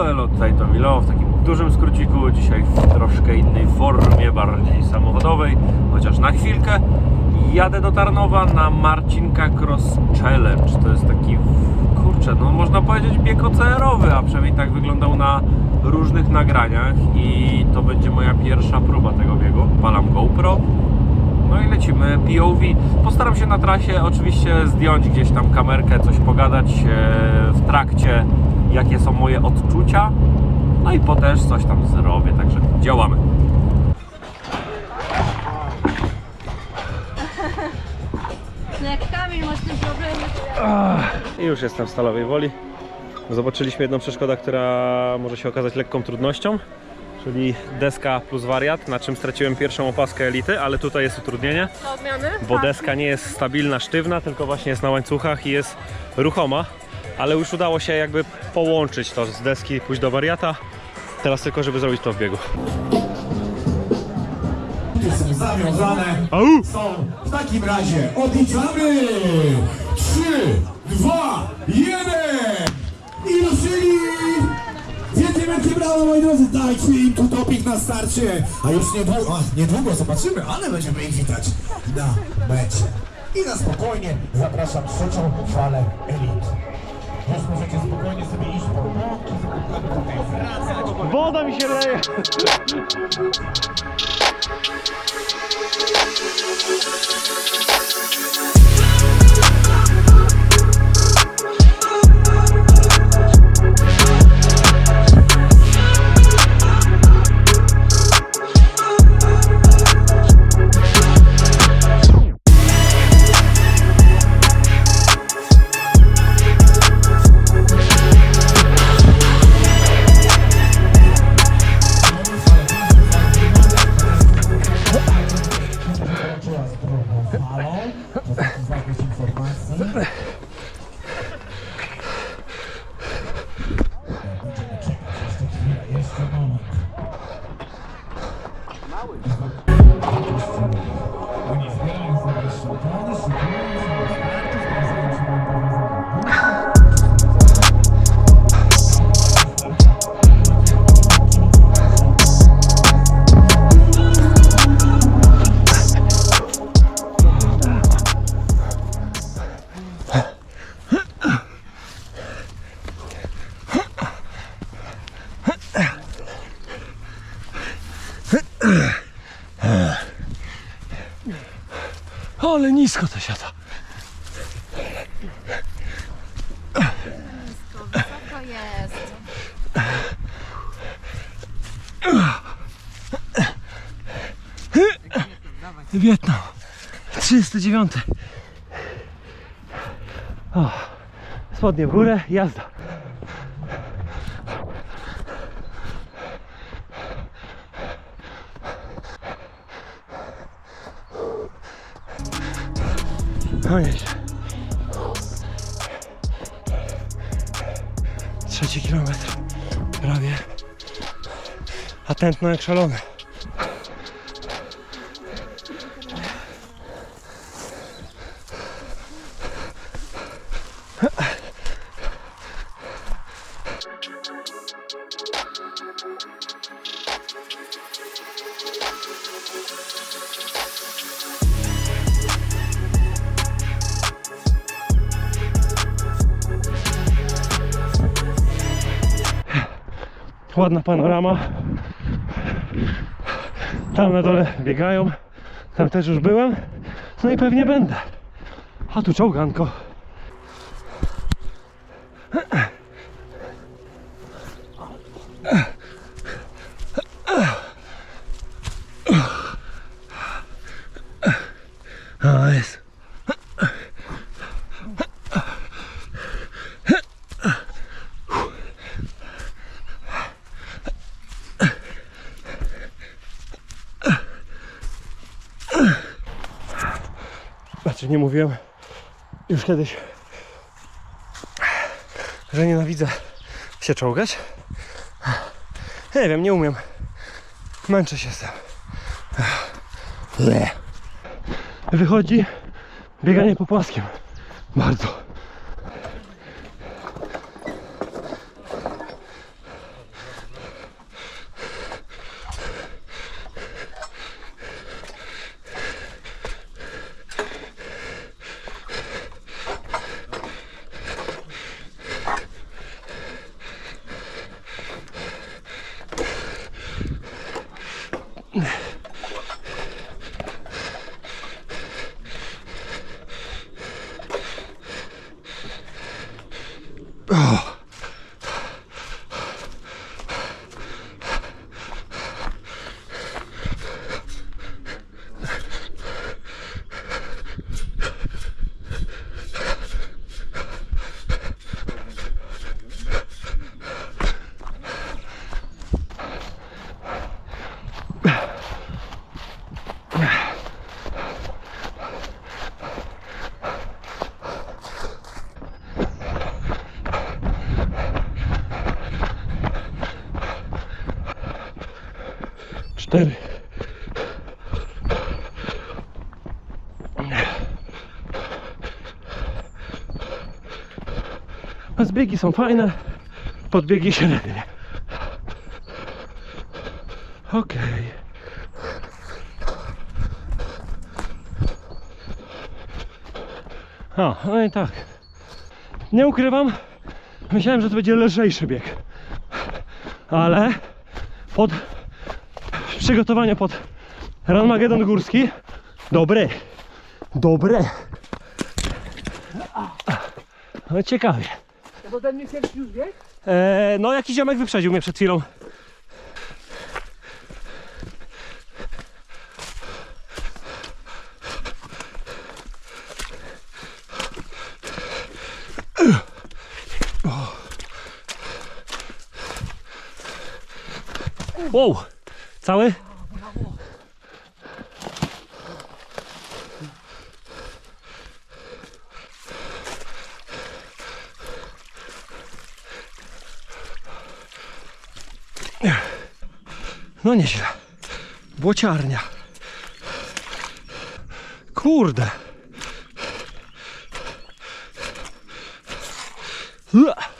Elo, elo, tutaj to Milo w takim dużym skróciku, dzisiaj w troszkę innej formie, bardziej samochodowej, chociaż na chwilkę. Jadę do Tarnowa na Marcinka Cross Challenge. To jest taki, kurczę, no można powiedzieć bieg OCR-owy, a przynajmniej tak wyglądał na różnych nagraniach i to będzie moja pierwsza próba tego biegu. Palam GoPro. No i lecimy POV. Postaram się na trasie oczywiście zdjąć gdzieś tam kamerkę, coś pogadać e, w trakcie, jakie są moje odczucia. No i potem też coś tam zrobię, także działamy. No jak Kamil. I już jestem w Stalowej Woli. Zobaczyliśmy jedną przeszkodę, która może się okazać lekką trudnością, czyli deska plus wariat, na czym straciłem pierwszą opaskę elity, ale tutaj jest utrudnienie. Do odmiany? bo deska nie jest stabilna, sztywna, tylko właśnie jest na łańcuchach i jest ruchoma. Ale już udało się jakby połączyć to z deski pójść do wariata. Teraz tylko, żeby zrobić to w biegu. są zawiązane. Są w takim razie odliczamy. 3, 2, 1 i ruszyli! Brawo moi drodzy, dajcie im tu topik na starcie. A już niedługo, niedługo zobaczymy, ale będziemy ich witać na mecie. I na spokojnie zapraszam trzecią falę elit. Już możecie spokojnie sobie iść po boki, tutaj. Woda mi się leje! Nisko to siada. Wysoko jest. Wietnam. 309. O, spodnie w górę, jazda. No. Trzeci kilometr. Prawie. A tętno jak szalony. Ładna panorama. Tam na dole biegają. Tam też już byłem. No i pewnie będę. A tu czołganko. A jest. Znaczy nie mówiłem już kiedyś, że nienawidzę się czołgać. Nie wiem, nie umiem. Męczę się z tym. Wychodzi bieganie po płaskim. Bardzo. Cztery. A zbiegi są fajne, podbiegi średnie. Okej. O, no i tak. Nie ukrywam, myślałem, że to będzie lżejszy bieg. Ale pod przygotowania pod Ranmagedon górski dobry. Dobre. No ciekawie. To ten mnie pierwszy już bieg? E, no jakiś ziomek wyprzedził mnie przed chwilą. Wow! Cały? No nieźle. Błociarnia. Kurde. Ua.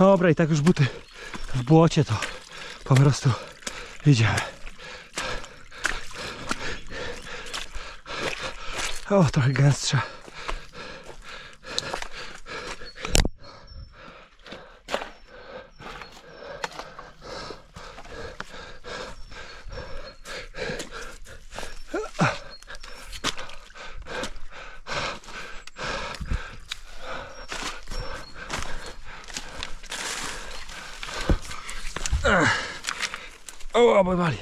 Dobra, i tak już buty w błocie to po prostu idziemy. O, trochę gęstsze. O, obywali.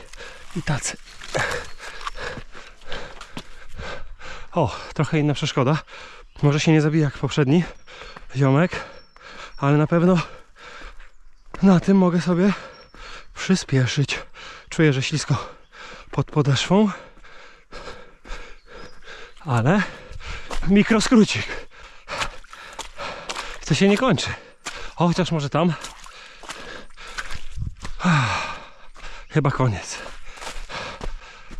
I tacy. O, trochę inna przeszkoda. Może się nie zabija jak poprzedni ziomek, ale na pewno na tym mogę sobie przyspieszyć. Czuję, że ślisko pod podeszwą, ale mikroskrócik. To się nie kończy. O, chociaż może tam. Chyba koniec.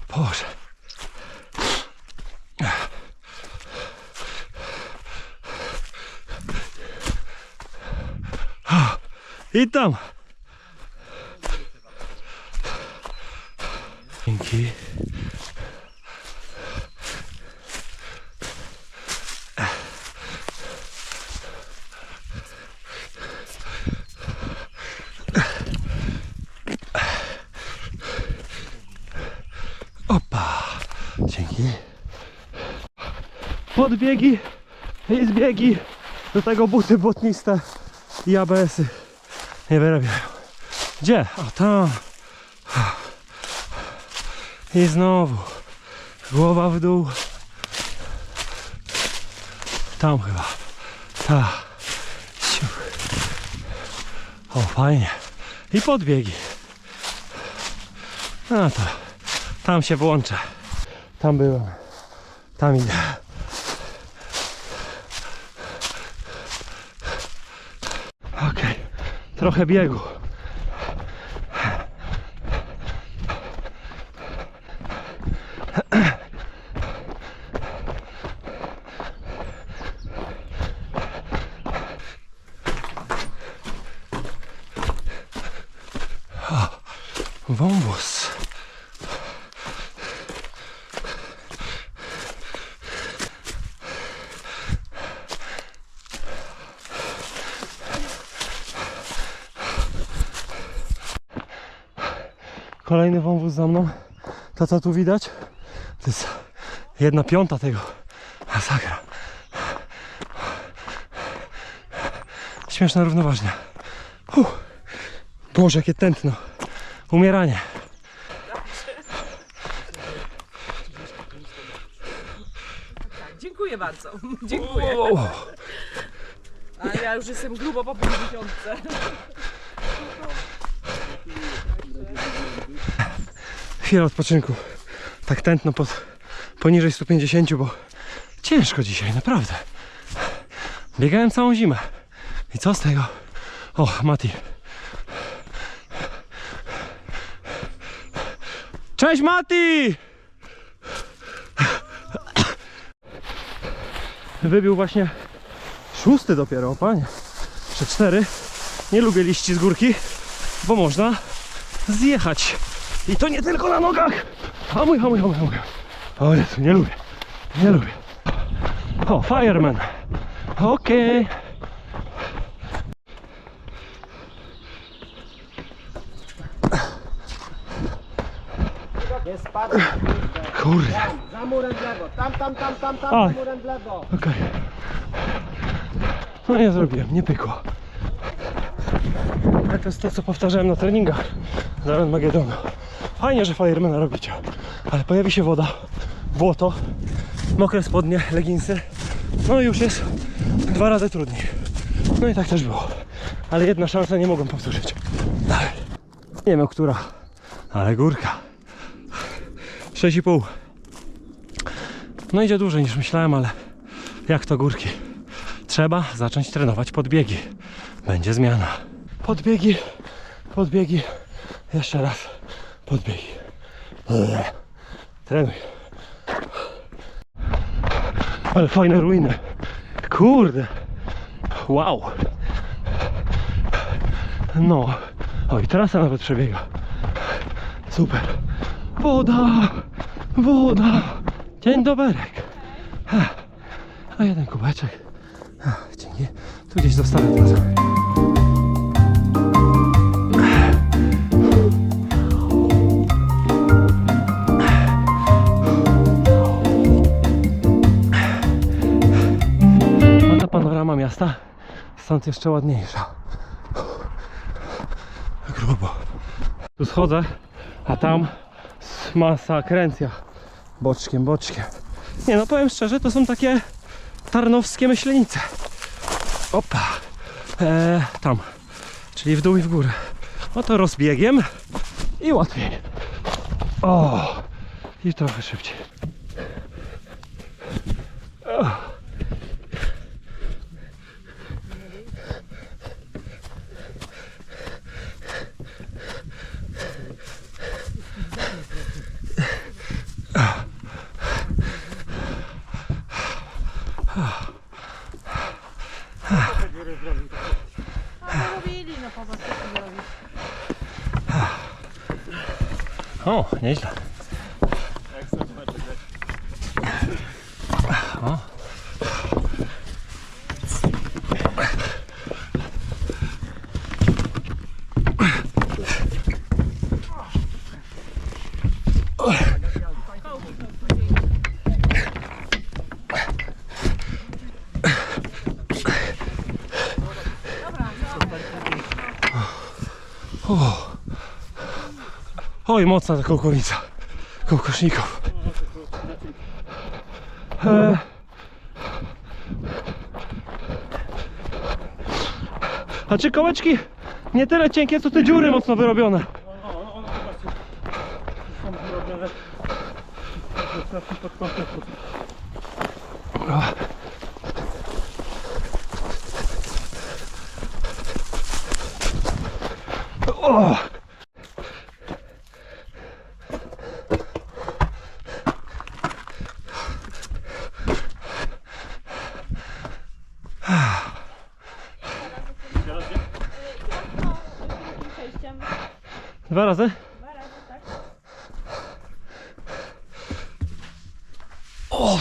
Boże. I tam. Dzięki. Opa. Dzięki. Podbiegi i zbiegi. Do tego buty błotniste i ABS-y nie wyrabiają. Gdzie? O tam. I znowu. Głowa w dół. Tam chyba. Ta. O, fajnie. I podbiegi. No to tam się włączę. Tam byłem. Tam idę. Trochę biegu. O, Wąwóz. Kolejny wąwóz za mną. To co tu widać? To jest jedna piąta tego. Masakra. Śmieszna równoważnia. Uff. Boże, jakie tętno. Umieranie. Dziękuję bardzo. Dziękuję. A ja już jestem grubo po 50. Chwila odpoczynku. Tak tętno pod, poniżej 150, bo Ciężko dzisiaj, naprawdę. Biegałem całą zimę. I co z tego? O, Mati. Cześć Mati! Wybił właśnie szósty dopiero, panie. Jeszcze cztery. Nie lubię liści z górki, bo można zjechać. I to nie tylko na nogach. Hamuj, hamuj, hamuj, hamuj. O Jezu, nie lubię. Nie lubię. O, fireman. Okej. Nie spadaj, Kurde. za murem w lewo, tam, tam, tam, tam, tam, za murem w lewo. Okej. No nie zrobiłem, nie pykło. To jest to, co powtarzałem na treningach z Armagedonu. Fajnie, że Firemana robicie, ale pojawi się woda, błoto, mokre spodnie, leginsy, no i już jest dwa razy trudniej. No i tak też było. Ale jedna szansa nie mogłem powtórzyć. Dalej. Nie wiem, która, ale górka. 6,5. No idzie dłużej niż myślałem, ale jak to górki? Trzeba zacząć trenować podbiegi. Będzie zmiana. Podbiegi, podbiegi, jeszcze raz podbiegi. Eee, Trenuj. Ale fajne ruiny. Kurde. Wow. No. Oj, trasa nawet przebiega. Super. Woda. Woda. Dzień doberek. A jeden kubeczek. Dzięki. Tu gdzieś zostawię teraz. No panorama miasta stąd jeszcze ładniejsza. Grubo. Tu schodzę, a tam masa kręcja. Boczkiem, boczkiem. Nie no, powiem szczerze, to są takie tarnowskie myślenice. Opa. E, tam. Czyli w dół i w górę. Oto rozbiegiem i łatwiej. O! I trochę szybciej. Oj, mocna ta kołkowica. Kołkoszników. E... A czy kołeczki nie tyle cienkie, co te dziury mocno wyrobione? O! Dwa razy? O!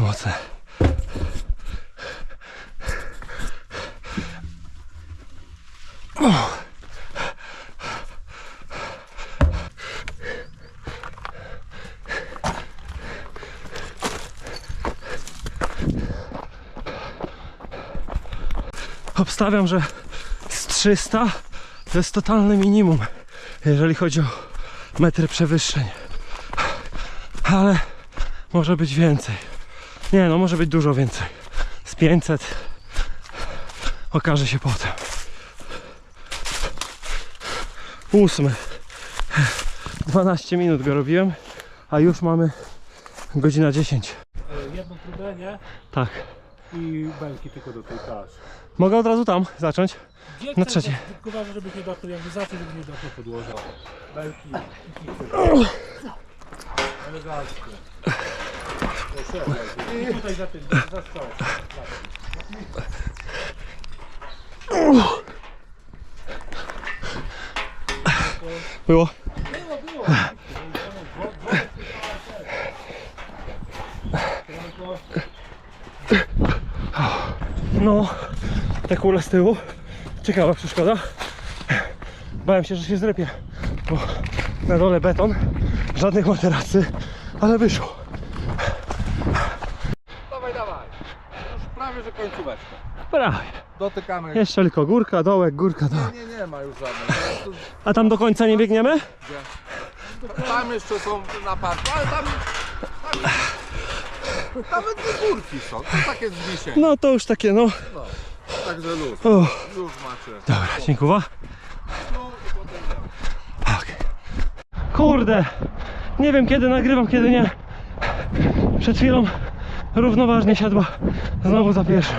Mocne. Obstawiam, że z 300 to jest totalne minimum, jeżeli chodzi o metry przewyższeń. Ale może być więcej. Nie no, może być dużo więcej. Z 500 okaże się potem. Ósmy. 12 minut go robiłem, a już mamy godzina 10. nie? Tak. I belki tylko do tej taszy. Mogę od razu tam zacząć? Na trzecie. Uważaj, żebyś nie dotknął, jakby nie dotknął podłoża. Belki i. Elegancko. Tutaj za tym, za stołem. Było. No, te kule z tyłu. Ciekawa przeszkoda. Bałem się, że się zrypie. Bo na dole beton, żadnych materacy, ale wyszło. Dawaj, dawaj. Już prawie, że końcóweczka. Prawie. Dotykamy. Jeszcze tylko górka, dołek, górka, dołek. Nie, nie ma już żadnych. A tam do końca nie biegniemy? Tam jeszcze są na parku, ale tam... tam nawet nie górki są, to takie zniesienie. No to już takie, no. Także luz. Już macie. dobra, dziękuję. Okej. Kurde, nie wiem kiedy nagrywam, kiedy nie. Przed chwilą równoważnie siadła znowu za pierwszym.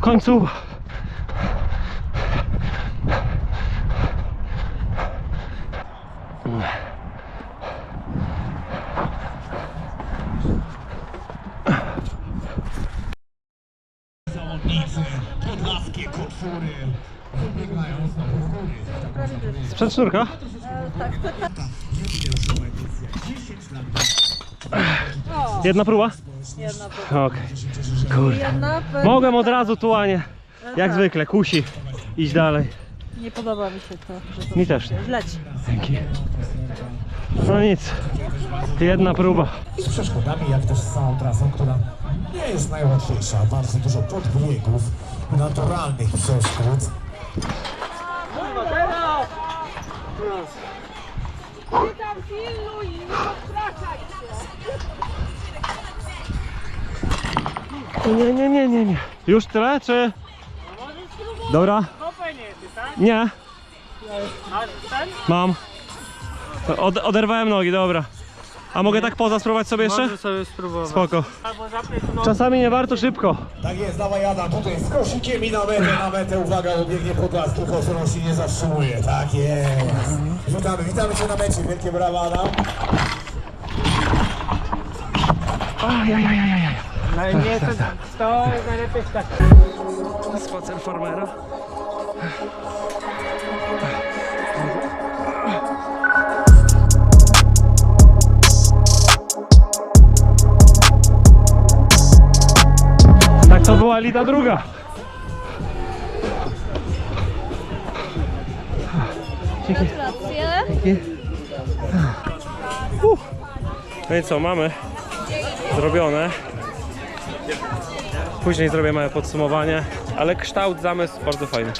Końcu. Góry. Sprzęt sznurka? Jedna próba? Jedna próba. Okej. Kurde. Jedna Mogłem od razu tu, a nie. Jak zwykle, kusi. Idź dalej. Nie podoba mi się to, że to Mi też nie. leci. Dzięki. No nic. Jedna próba. Z przeszkodami, jak też z całą trasą, która nie jest najłatwiejsza. Bardzo dużo podbiegów, naturalnych przeszkód. Nie, nie, nie, nie, nie. Już tyle, czy? Dobra. Nie. Mam. Od, oderwałem nogi, dobra. A mogę tak poza spróbować sobie jeszcze? sobie spróbować. Spoko. Czasami nie warto szybko. Tak jest, dawaj Adam, tutaj z koszykiem i na metę, na metę, uwaga, ubiegnie Podlaski, koszulą się nie zatrzymuje, tak jest. Witamy, witamy Cię na mecie, wielkie brawa Adam. Ajajajajaj. Nie, to, to najlepiej tak. Spacer farmera. Była lita druga. Dzięki. Gratulacje. Uff. No i co, mamy zrobione. Później zrobię małe podsumowanie, ale kształt, zamysł bardzo fajny.